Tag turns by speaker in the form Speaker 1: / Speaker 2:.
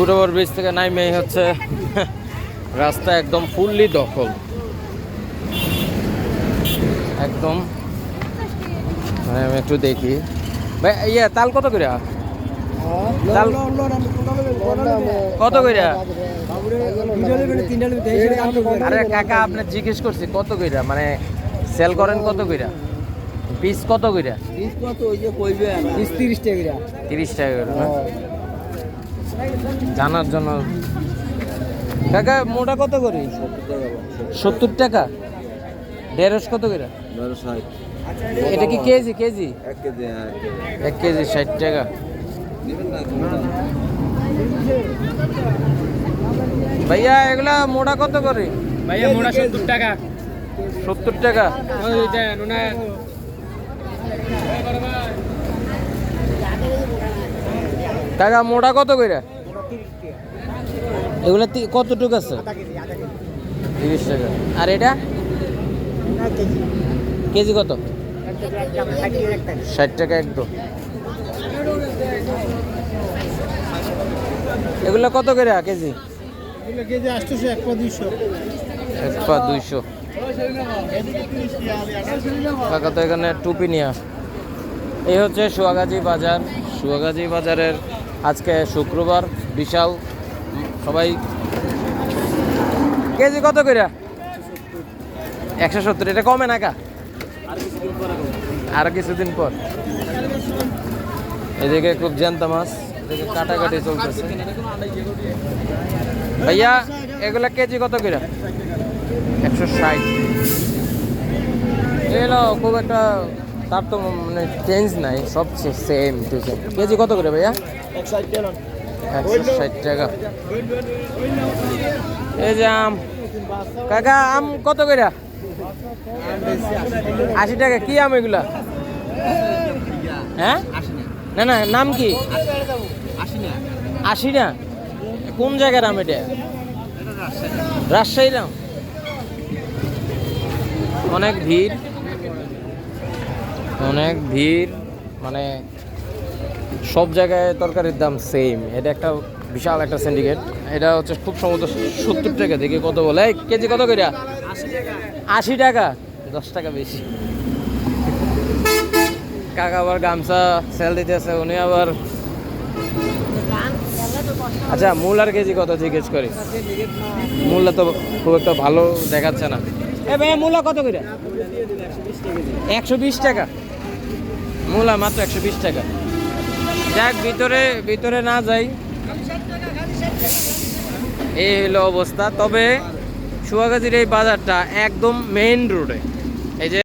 Speaker 1: Foot over bridge থেকে নাইমে হচ্ছে রাস্তা একদম ফুললি দখল। একদম। মানে আমি একটু দেখি। ভাই ইয়ে তাল কত করে? তাল কত কইরা আরে কাকা আপনি জিজ্ঞেস করছি কত কইরা মানে সেল করেন কত কইরা পিস কত কইরা তিরিশ টাকা করে। না? জানার জন্য। কাকা মোটা কত করি? সত্তর টাকা? ঢেঁড়স কত করে? এটা কি কেজি কেজি? এক কেজি ষাট টাকা। ভাইয়া এগুলা মোটা কত করে?
Speaker 2: ভাইয়া মোটা সত্তর টাকা।
Speaker 1: সত্তর টাকা। টাকা মোটা কত কইরা এগুলা কতটুকু আছে? তিরিশ টাকা। আর এটা? কেজি। কত? ষাট টাকা একদম এগুলা কত করে কেজি?
Speaker 2: এক পা দুইশো।
Speaker 1: এক পা দুইশো। কাকা তো এখানে টুপি নিয়ে এই হচ্ছে সুয়াগাজী বাজার। সুয়াগাজী বাজারের আজকে শুক্রবার। বিশাল সবাই কেজি কত করে একশো সত্তর, এটা কমে না কা? আর কিছুদিন পর। এদিকে খুব জ্যান্ত মাছ, এদিকে কাটাকাটি চলতেছে। ভাইয়া, এগুলা কেজি কত করে একশো ষাট। এলো খুব একটা তার তো মানে চেঞ্জ নাই সব সেম কেজি কত করে ভাইয়া? টাকা। এই যে আম। কাকা, আম কত আশি টাকা। কি আম এগুলা? হ্যাঁ? না না, নাম কি? আশি না কোন জায়গার আম এটা? রাজশাহীর আম। অনেক ভিড়। অনেক ভিড়। মানে সব জায়গায় তরকারির দাম সেম এটা একটা বিশাল একটা সিন্ডিকেট এটা হচ্ছে খুব সম্ভবত সত্তর টাকা। দেখি কত বলে। কেজি কত করে আশি টাকা। দশ টাকা বেশি। কাকা আবার গামছা সেল দিতেছে, উনি আবার আচ্ছা মূলার কেজি কত জিজ্ঞেস করি? মূল্য তো খুব একটা ভালো দেখাচ্ছে না। এ ভাইয়া, মূলা কত করে একশো বিশ টাকা। মূলা মাত্র একশো বিশ টাকা। যাক, ভিতরে ভিতরে না যাই। এই হলো অবস্থা। তবে সুয়াগাজির এই বাজারটা একদম মেইন রোডে